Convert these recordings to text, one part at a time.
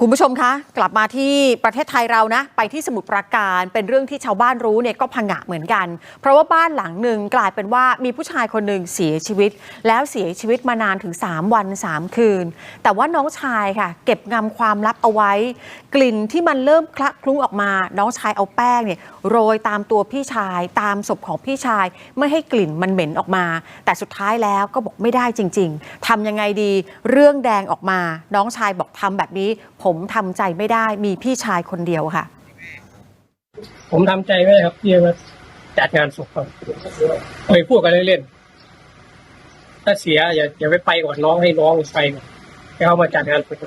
คุณผู้ชมคะ กลับมาที่ประเทศไทยเรานะ ไปที่สมุทรปราการเป็นเรื่องที่ชาวบ้านรู้เนี่ยก็ผงะเหมือนกัน เพราะว่าบ้านหลังหนึ่งกลายเป็นว่ามีผู้ชายคนหนึ่งเสียชีวิต แล้วเสียชีวิตมานานถึง 3 วัน 3 คืน แต่ว่าน้องชายค่ะ เก็บงำความลับเอาไว้ กลิ่นที่มันเริ่มคละคลุ้งออกมา น้องชายเอาแป้งเนี่ยโรยตามตัวพี่ชายตามศพของพี่ชายไม่ให้กลิ่นมันเหม็นออกมา แต่สุดท้ายแล้วก็บอกไม่ได้จริง ๆทำยังไงดีเรื่องแดงออกมา น้องชายบอกทำแบบนี้ผมทำใจไม่ได้มีพี่ชายคนเดียวค่ะ ผมทำใจไม่ได้ครับที่จะมาจัดงานศพครับไปพูดกันเล่นๆถ้าเสียอย่าอย่าไปไปก่อนน้องให้น้องไปก่อนให้เขามาจัดงานศพ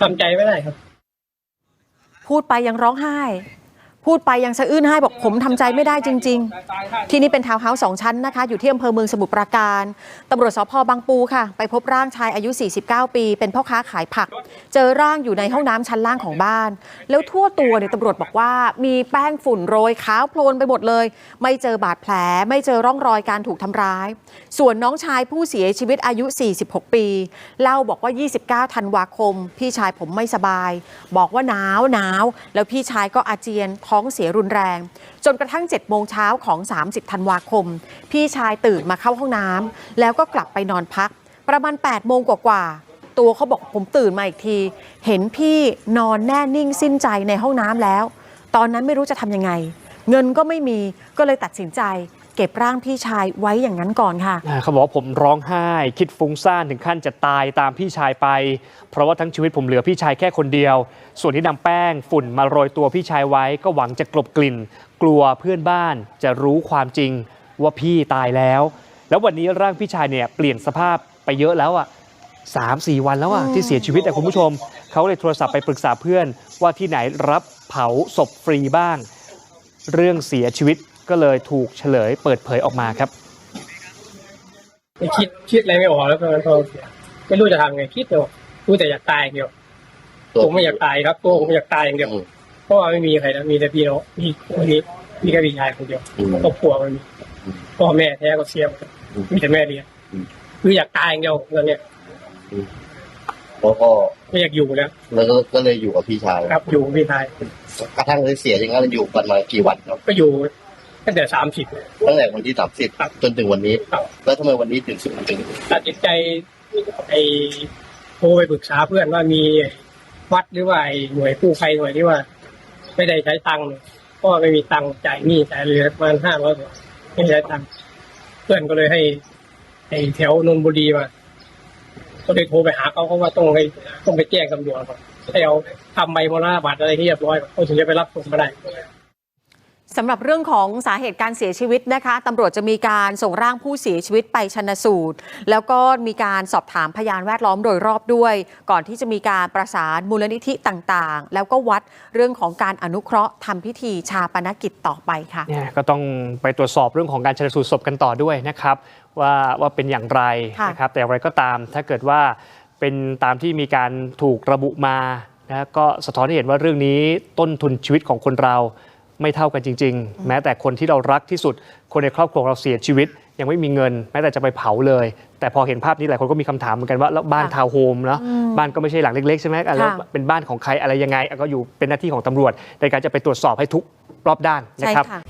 ทำใจไม่ได้ครับ พูดไปยังร้องไห้ พูดไปยังสะอื้นไห้บอกผมทำใจไม่ได้จริง ๆ ที่นี่เป็นทาวน์เฮาส์สองชั้นนะคะ อยู่ที่อำเภอเมืองสมุทรปราการตำรวจสพบางปูค่ะ ไปพบร่างชายอายุ 49 ปี เป็นพ่อค้าขายผัก เจอร่างอยู่ในห้องน้ำชั้นล่างของบ้าน แล้วทั่วตัวเนี่ยตำรวจบอกว่ามีแป้งฝุ่นโรยขาวโพลนไปหมดเลย ไม่เจอบาดแผล ไม่เจอร่องรอยการถูกทำร้าย ส่วนน้องชายผู้เสียชีวิตอายุ 46 ปี เล่าบอกว่า 29ธันวาคม พี่ชายผมไม่สบาย บอกว่าหนาวหนาวแล้วพี่ชายก็อาเจียนท้องเสียรุนแรง จนกระทั่ง7โมงเช้าของ 30 ธันวาคม พี่ชายตื่นมาเข้าห้องน้ำแล้วก็กลับไปนอนพัก ประมาณ8โมงกว่าๆตัวเขาบอกผมตื่นมาอีกที เห็นพี่นอนแน่นิ่งสิ้นใจในห้องน้ำแล้ว ตอนนั้นไม่รู้จะทำยังไง เงินก็ไม่มีก็เลยตัดสินใจ เก็บร่างพี่ชายไว้อย่างนั้นก่อนค่ะอ่าเขาบอกว่าผมร้องไห้ คิดฟุ้งซ่านถึงขั้นจะตายตามพี่ชายไป เพราะว่าทั้งชีวิตผมเหลือพี่ชายแค่คนเดียว ส่วนที่นำแป้งฝุ่นมาโรยตัวพี่ชายไว้ ก็หวังจะกลบกลิ่น กลัวเพื่อนบ้านจะรู้ความจริงว่าพี่ตายแล้ว แล้ววันนี้ร่างพี่ชายเนี่ยเปลี่ยนสภาพไปเยอะแล้วอะสามสี่วันแล้วอะอืมที่เสียชีวิตอะคุณผู้ชม เขาเลยโทรศัพท์ไปปรึกษาเพื่อนว่าที่ไหนรับเผาศพฟรีบ้าง เรื่องเสียชีวิต ก็เลยถูกเฉลยเปิดเผยออกมาครับไม่คิดคิดอะไรไม่ออกแล้วก็พอเสียไม่รู้จะทำไงคิดเดียวรู้แต่อยากตายอย่างเดียวผมไม่อยากตายครับตัวผมอยากตายอย่างเดียวอืมเพราะว่าไม่มีใครนะมีแต่พี่น้องมีมีมีแค่พี่ชายคนเดียวอืมครอบครัวไมันมีอืมพ่อแม่แท้ก็เสียหมดอืมมีแต่แม่เลี้ยงอืมคืออยากตายอย่างเดียวตอนเนี้ยแล้วก็ไม่อยากอยู่แล้วแล้วก็ก็เลยอยู่กับพี่ชายครับอยู่กับพี่ชายกระทั่งได้เสียอย่างนั้นอยู่กันมากี่วันครับก็อยู่ ตั้งแต่สามสิบ ตั้งแต่วันที่สามสิบครับจนถึงวันนี้ ครับ แล้วทำไมวันนี้ถึงถึงถึงตัดสินใจไอ้โทรไปปรึกษาเพื่อนว่ามีวัดหรือว่าไอ้หน่วยกู้ภัยหน่วยที่ว่า ไม่ได้ใช้ตังค์เพราะว่าไม่มีตังค์จ่ายหนี้จ่ายเหลือประมาณห้าร้อยบาทไม่ใช้ตังค์เพื่อนก็เลยให้ไอ้แถวนนทบุรีมาก็เลยโทรไปหาเขาเขาว่าต้องไปต้องไปแจ้งตำรวจก่อนให้เอาทำใบมรณบัตรอะไรที่เรียบร้อยก่อนเขาถึงจะไปรับส่งมาได้ สำหรับเรื่องของสาเหตุการเสียชีวิตนะคะตำรวจจะมีการส่งร่างผู้เสียชีวิตไปชันสูตร แล้วก็มีการสอบถามพยานแวดล้อมโดยรอบด้วย ก่อนที่จะมีการประสานมูลนิธิต่างๆ แล้วก็วัดเรื่องของการอนุเคราะห์ทำพิธีชาปนกิจต่อไปค่ะเนี่ยก็ต้องไปตรวจสอบเรื่องของการชันสูตรศพกันต่อด้วยนะครับ ว่าว่าเป็นอย่างไรค่ะนะครับแต่อย่างไรก็ตามถ้าเกิดว่าเป็นตามที่มีการถูกระบุมานะก็สะท้อนให้เห็นว่าเรื่องนี้ต้นทุนชีวิตของคนเรา ไม่เท่ากันจริง ๆ แม้แต่คนที่เรารักที่สุด คนในครอบครัวเราเสียชีวิต ยังไม่มีเงิน แม้แต่จะไปเผาเลย แต่พอเห็นภาพนี้หลายคนก็มีคำถามเหมือนกันว่าแล้วบ้านทาวน์โฮมเนาะบ้านก็ไม่ใช่หลังเล็กๆใช่ไหมอะไรค่เป็นบ้านของใครอะไรยังไงก็อยู่เป็นหน้าที่ของตำรวจ ในการจะไปตรวจสอบให้ทุกรอบด้านนะครับ ใช่ค่ะ